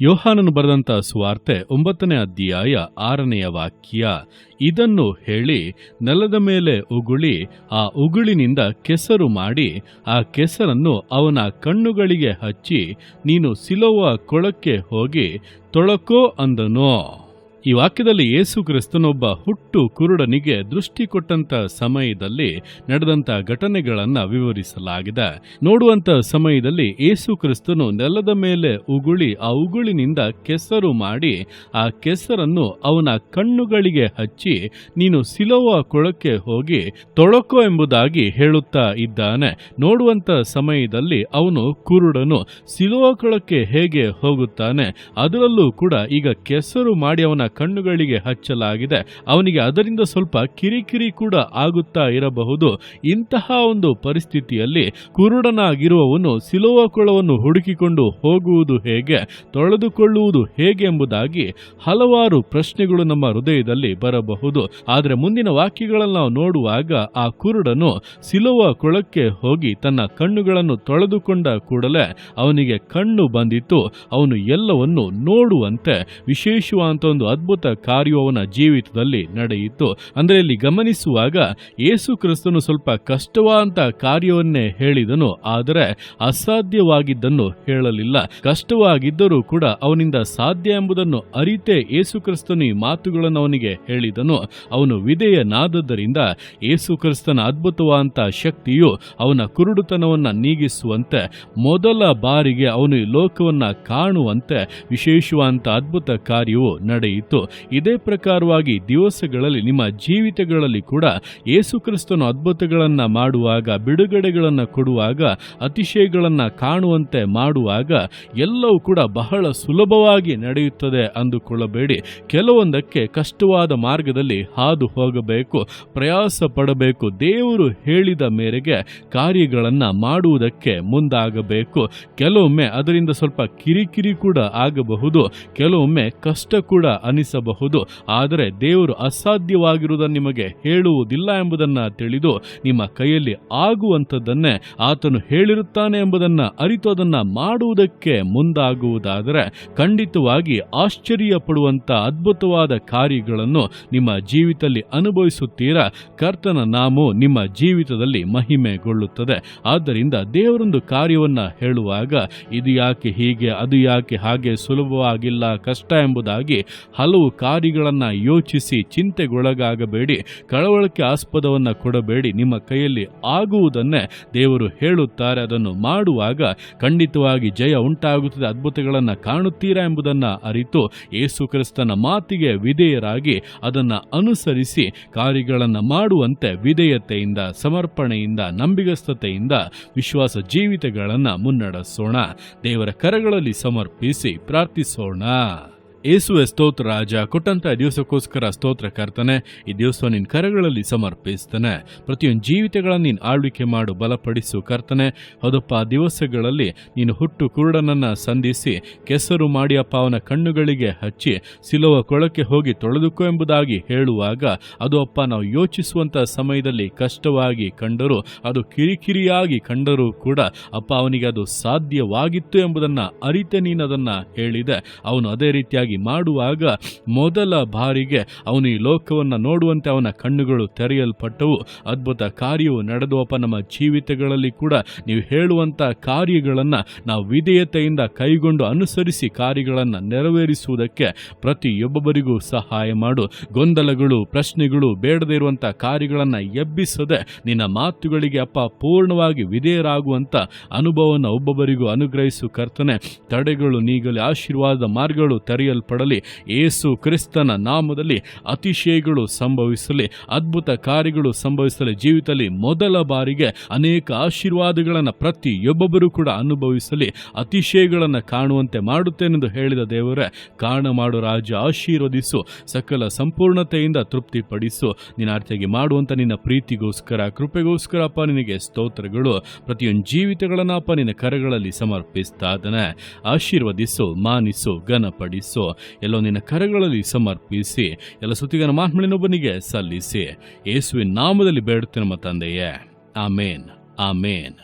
ಯೋಹಾನನು ಬರೆದಂತ ಸುವಾರ್ತೆ ಒಂಬತ್ತನೇ ಅಧ್ಯಾಯ ಆರನೆಯ ವಾಕ್ಯ, ಇದನ್ನು ಹೇಳಿ ನೆಲದ ಮೇಲೆ ಉಗುಳಿ, ಆ ಉಗುಳಿನಿಂದ ಕೆಸರು ಮಾಡಿ, ಆ ಕೆಸರನ್ನು ಅವನ ಕಣ್ಣುಗಳಿಗೆ ಹಚ್ಚಿ, ನೀನು ಸಿಲೋವ ಕೊಳಕ್ಕೆ ಹೋಗಿ ತೊಳಕೋ ಅಂದನು. ಈ ವಾಕ್ಯದಲ್ಲಿ ಯೇಸು ಕ್ರಿಸ್ತನೊಬ್ಬ ಹುಟ್ಟು ಕುರುಡನಿಗೆ ದೃಷ್ಟಿ ಕೊಟ್ಟಂತ ಸಮಯದಲ್ಲಿ ನಡೆದಂತ ಘಟನೆಗಳನ್ನ ವಿವರಿಸಲಾಗಿದೆ. ನೋಡುವಂತ ಸಮಯದಲ್ಲಿ ಯೇಸು ಕ್ರಿಸ್ತನು ನೆಲದ ಮೇಲೆ ಉಗುಳಿ ಆ ಉಗುಳಿನಿಂದ ಕೆಸರು ಮಾಡಿ ಆ ಕೆಸರನ್ನು ಅವನ ಕಣ್ಣುಗಳಿಗೆ ಹಚ್ಚಿ, ನೀನು ಸಿಲೋವ ಕೊಳಕ್ಕೆ ಹೋಗಿ ತೊಳಕೋ ಎಂಬುದಾಗಿ ಹೇಳುತ್ತಾ ಇದ್ದಾನೆ. ನೋಡುವಂತ ಸಮಯದಲ್ಲಿ ಅವನು ಕುರುಡನು ಸಿಲೋವ ಕೊಳಕ್ಕೆ ಹೇಗೆ ಹೋಗುತ್ತಾನೆ, ಅದರಲ್ಲೂ ಕೂಡ ಈಗ ಕೆಸರು ಮಾಡಿ ಅವನ ಕಣ್ಣುಗಳಿಗೆ ಹಚ್ಚಲಾಗಿದೆ. ಅವನಿಗೆ ಅದರಿಂದ ಸ್ವಲ್ಪ ಕಿರಿಕಿರಿ ಕೂಡ ಆಗುತ್ತಾ ಇರಬಹುದು. ಇಂತಹ ಒಂದು ಪರಿಸ್ಥಿತಿಯಲ್ಲಿ ಕುರುಡನಾಗಿರುವವನು ಸಿಲುವ ಕೊಳವನ್ನು ಹುಡುಕಿಕೊಂಡು ಹೋಗುವುದು ಹೇಗೆ, ತೊಳೆದುಕೊಳ್ಳುವುದು ಹೇಗೆ ಎಂಬುದಾಗಿ ಹಲವಾರು ಪ್ರಶ್ನೆಗಳು ನಮ್ಮ ಹೃದಯದಲ್ಲಿ ಬರಬಹುದು. ಆದರೆ ಮುಂದಿನ ವಾಕ್ಯಗಳನ್ನು ನಾವು ನೋಡುವಾಗ ಆ ಕುರುಡನು ಸಿಲುವ ಕೊಳಕ್ಕೆ ಹೋಗಿ ತನ್ನ ಕಣ್ಣುಗಳನ್ನು ತೊಳೆದುಕೊಂಡ ಕೂಡಲೇ ಅವನಿಗೆ ಕಣ್ಣು ಬಂದಿತ್ತು. ಅವನು ಎಲ್ಲವನ್ನು ನೋಡುವಂತೆ ವಿಶೇಷವಾದಂಥ ಒಂದು ಅದ್ಭುತ ಕಾರ್ಯವನ ಜೀವಿತದಲ್ಲಿ ನಡೆಯಿತು. ಅಂದರೆ ಇಲ್ಲಿ ಗಮನಿಸುವಾಗ ಯೇಸು ಕ್ರಿಸ್ತನು ಸ್ವಲ್ಪ ಕಷ್ಟವಾದಂತಹ ಕಾರ್ಯವನ್ನೇ ಹೇಳಿದನು. ಆದರೆ ಅಸಾಧ್ಯವಾಗಿದ್ದನ್ನು ಹೇಳಲಿಲ್ಲ. ಕಷ್ಟವಾಗಿದ್ದರೂ ಕೂಡ ಅವನಿಂದ ಸಾಧ್ಯ ಎಂಬುದನ್ನು ಅರಿತೇ ಯೇಸು ಕ್ರಿಸ್ತನು ಈ ಮಾತುಗಳನ್ನು ಅವನಿಗೆ ಹೇಳಿದನು. ಅವನು ವಿಧೇಯನಾದದ್ದರಿಂದ ಯೇಸು ಕ್ರಿಸ್ತನ ಅದ್ಭುತವಾದಂತಹ ಶಕ್ತಿಯು ಅವನ ಕುರುಡುತನವನ್ನು ನೀಗಿಸುವಂತೆ, ಮೊದಲ ಬಾರಿಗೆ ಅವನು ಈ ಲೋಕವನ್ನ ಕಾಣುವಂತೆ ವಿಶೇಷವಾದಂಥ ಅದ್ಭುತ ಕಾರ್ಯವು ನಡೆಯಿತು. ಇದೇ ಪ್ರಕಾರವಾಗಿ ದಿವಸಗಳಲ್ಲಿ ನಿಮ್ಮ ಜೀವಿತಗಳಲ್ಲಿ ಕೂಡ ಯೇಸುಕ್ರಿಸ್ತನ ಅದ್ಭುತಗಳನ್ನು ಮಾಡುವಾಗ, ಬಿಡುಗಡೆಗಳನ್ನ ಕೊಡುವಾಗ, ಅತಿಶಯಗಳನ್ನ ಕಾಣುವಂತೆ ಮಾಡುವಾಗ ಎಲ್ಲವೂ ಕೂಡ ಬಹಳ ಸುಲಭವಾಗಿ ನಡೆಯುತ್ತದೆ ಅಂದುಕೊಳ್ಳಬೇಡಿ. ಕೆಲವೊಂದಕ್ಕೆ ಕಷ್ಟವಾದ ಮಾರ್ಗದಲ್ಲಿ ಹಾದು ಹೋಗಬೇಕು, ಪ್ರಯಾಸ ಪಡಬೇಕು, ದೇವರು ಹೇಳಿದ ಮೇರೆಗೆ ಕಾರ್ಯಗಳನ್ನ ಮಾಡುವುದಕ್ಕೆ ಮುಂದಾಗಬೇಕು. ಕೆಲವೊಮ್ಮೆ ಅದರಿಂದ ಸ್ವಲ್ಪ ಕಿರಿಕಿರಿ ಕೂಡ ಆಗಬಹುದು, ಕೆಲವೊಮ್ಮೆ ಕಷ್ಟ ಕೂಡ ಅನಿಸಬಹುದು ಆದರೆ ದೇವರು ಅಸಾಧ್ಯವಾಗಿರುವುದನ್ನು ನಿಮಗೆ ಹೇಳುವುದಿಲ್ಲ ಎಂಬುದನ್ನ ತಿಳಿದು ನಿಮ್ಮ ಕೈಯಲ್ಲಿ ಆಗುವಂಥದ್ದನ್ನೇ ಆತನು ಹೇಳಿರುತ್ತಾನೆ ಎಂಬುದನ್ನ ಅರಿತು ಅದನ್ನು ಮಾಡುವುದಕ್ಕೆ ಮುಂದಾಗುವುದಾದರೆ ಖಂಡಿತವಾಗಿ ಆಶ್ಚರ್ಯ ಪಡುವಂಥ ಅದ್ಭುತವಾದ ಕಾರ್ಯಗಳನ್ನು ನಿಮ್ಮ ಜೀವಿತದಲ್ಲಿ ಅನುಭವಿಸುತ್ತೀರಾ? ಕರ್ತನ ನಾಮು ನಿಮ್ಮ ಜೀವಿತದಲ್ಲಿ ಮಹಿಮೆಗೊಳ್ಳುತ್ತದೆ. ಆದ್ದರಿಂದ ದೇವರೊಂದು ಕಾರ್ಯವನ್ನ ಹೇಳುವಾಗ, ಇದು ಯಾಕೆ ಹೀಗೆ, ಅದು ಯಾಕೆ ಹಾಗೆ ಸುಲಭವಾಗಿಲ್ಲ, ಕಷ್ಟ ಎಂಬುದಾಗಿ ಹಲವು ಕಾರ್ಯಗಳನ್ನು ಯೋಚಿಸಿ ಚಿಂತೆಗೊಳಗಾಗಬೇಡಿ, ಕಳವಳಕ್ಕೆ ಆಸ್ಪದವನ್ನು ಕೊಡಬೇಡಿ, ನಿಮ್ಮ ಕೈಯಲ್ಲಿ ಆಗುವುದನ್ನೇ ದೇವರು ಹೇಳುತ್ತಾರೆ. ಅದನ್ನು ಮಾಡುವಾಗ ಖಂಡಿತವಾಗಿ ಜಯ ಉಂಟಾಗುತ್ತದೆ. ಅದ್ಭುತಗಳನ್ನು ಕಾಣುತ್ತೀರಾ ಎಂಬುದನ್ನು ಅರಿತು ಯೇಸು ಕ್ರಿಸ್ತನ ಮಾತಿಗೆ ವಿಧೇಯರಾಗಿ ಅದನ್ನು ಅನುಸರಿಸಿ ಕಾರ್ಯಗಳನ್ನು ಮಾಡುವಂತೆ ವಿಧೇಯತೆಯಿಂದ, ಸಮರ್ಪಣೆಯಿಂದ, ನಂಬಿಗಸ್ತತೆಯಿಂದ ವಿಶ್ವಾಸ ಜೀವಿತಗಳನ್ನು ಮುನ್ನಡೆಸೋಣ. ದೇವರ ಕರಗಳಲ್ಲಿ ಸಮರ್ಪಿಸಿ ಪ್ರಾರ್ಥಿಸೋಣ. ಯೇಸುವೆ ಸ್ತೋತ್ರ, ರಾಜ. ಕೊಟ್ಟಂತ ದಿವಸಕ್ಕೋಸ್ಕರ ಸ್ತೋತ್ರ ಕರ್ತನೆ, ಈ ದಿವಸ ನಿನ್ನ ಕರಗಳಲ್ಲಿ ಸಮರ್ಪಿಸ್ತಾನೆ. ಪ್ರತಿಯೊಂದು ಜೀವಿತಗಳನ್ನು ನೀನು ಆಳ್ವಿಕೆ ಮಾಡು, ಬಲಪಡಿಸು ಕರ್ತನೆ. ಹೌದಪ್ಪ ದಿವಸಗಳಲ್ಲಿ ನೀನು ಹುಟ್ಟು ಕುರುಡನನ್ನ ಸಂಧಿಸಿ, ಕೆಸರು ಮಾಡಿ ಅಪ್ಪ ಅವನ ಕಣ್ಣುಗಳಿಗೆ ಹಚ್ಚಿ, ಸಿಲುವ ಕೊಳಕ್ಕೆ ಹೋಗಿ ತೊಳೆದುಕೋ ಎಂಬುದಾಗಿ ಹೇಳುವಾಗ, ಅದು ಅಪ್ಪ ನಾವು ಯೋಚಿಸುವಂತ ಸಮಯದಲ್ಲಿ ಕಷ್ಟವಾಗಿ ಕಂಡರೂ, ಅದು ಕಿರಿಕಿರಿಯಾಗಿ ಕಂಡರೂ ಕೂಡ ಅಪ್ಪ ಅವನಿಗೆ ಅದು ಸಾಧ್ಯವಾಗಿತ್ತು ಎಂಬುದನ್ನ ಅರಿತೆ ನೀನು ಅದನ್ನು ಹೇಳಿದೆ. ಅವನು ಅದೇ ರೀತಿಯಾಗಿ ಮಾಡುವಾಗ ಮೊದಲ ಬಾರಿಗೆ ಅವನು ಈ ಲೋಕವನ್ನು ನೋಡುವಂತೆ ಅವನ ಕಣ್ಣುಗಳು ತೆರೆಯಲ್ಪಟ್ಟವು. ಅದ್ಭುತ ಕಾರ್ಯವು ನಡೆದುವಪ್ಪ, ನಮ್ಮ ಜೀವಿತಗಳಲ್ಲಿ ಕೂಡ ನೀವು ಹೇಳುವಂಥ ಕಾರ್ಯಗಳನ್ನು ನಾವು ವಿಧೇಯತೆಯಿಂದ ಕೈಗೊಂಡು ಅನುಸರಿಸಿ ಕಾರ್ಯಗಳನ್ನು ನೆರವೇರಿಸುವುದಕ್ಕೆ ಪ್ರತಿಯೊಬ್ಬೊಬ್ಬರಿಗೂ ಸಹಾಯ ಮಾಡು. ಗೊಂದಲಗಳು, ಪ್ರಶ್ನೆಗಳು, ಬೇಡದೇ ಇರುವಂಥ ಕಾರ್ಯಗಳನ್ನು ಎಬ್ಬಿಸದೆ ನಿನ್ನ ಮಾತುಗಳಿಗೆ ಅಪ್ಪ ಪೂರ್ಣವಾಗಿ ವಿಧೇಯರಾಗುವಂಥ ಅನುಭವವನ್ನು ಒಬ್ಬೊಬ್ಬರಿಗೂ ಅನುಗ್ರಹಿಸು ಕರ್ತನೆ. ತಡೆಗಳು ನೀಗಲಿ, ಆಶೀರ್ವಾದ ಮಾರ್ಗಗಳು ತೆರೆಯಲ್ಪಡಲಿ ಏಸು ಕ್ರಿಸ್ತನ ನಾಮದಲ್ಲಿ ಅತಿಶಯಗಳು ಸಂಭವಿಸಲಿ, ಅದ್ಭುತ ಕಾರ್ಯಗಳು ಸಂಭವಿಸಲಿ. ಜೀವಿತದಲ್ಲಿ ಮೊದಲ ಬಾರಿಗೆ ಅನೇಕ ಆಶೀರ್ವಾದಗಳನ್ನು ಪ್ರತಿಯೊಬ್ಬೊಬ್ಬರು ಕೂಡ ಅನುಭವಿಸಲಿ. ಅತಿಶಯಗಳನ್ನು ಕಾಣುವಂತೆ ಮಾಡುತ್ತೇನೆಂದು ಹೇಳಿದ ದೇವರೇ ಕಾರಣ ಮಾಡು ರಾಜ, ಆಶೀರ್ವದಿಸು, ಸಕಲ ಸಂಪೂರ್ಣತೆಯಿಂದ ತೃಪ್ತಿಪಡಿಸು. ನಿನ್ನ ಅರ್ಥಿಗೆ ಮಾಡುವಂಥ ನಿನ್ನ ಪ್ರೀತಿಗೋಸ್ಕರ, ಕೃಪೆಗೋಸ್ಕರ ಅಪ್ಪ, ನಿನಗೆ ಸ್ತೋತ್ರಗಳು. ಪ್ರತಿಯೊಂದು ಜೀವಿತಗಳನ್ನ ಅಪ್ಪ, ನಿನ್ನ ಕರಗಳಲ್ಲಿ ಸಮರ್ಪಿಸ್ತಾ ಆಶೀರ್ವದಿಸು, ಮಾನಿಸು, ಘನಪಡಿಸು. ಎಲ್ಲೋ ನಿನ್ನ ಕರಗಳಲ್ಲಿ ಸಮರ್ಪಿಸಿ, ಎಲ್ಲ ಸುತ್ತಿಗನ ಮಾತ್ಮಳಿನೊಬ್ಬನಿಗೆ ಸಲ್ಲಿಸಿ. ಯೇಸುವಿನ ನಾಮದಲ್ಲಿ ಬೇಡುತ್ತೆ ನಮ್ಮ ತಂದೆಯೇ. ಆಮೇನ್. ಆಮೇನ್.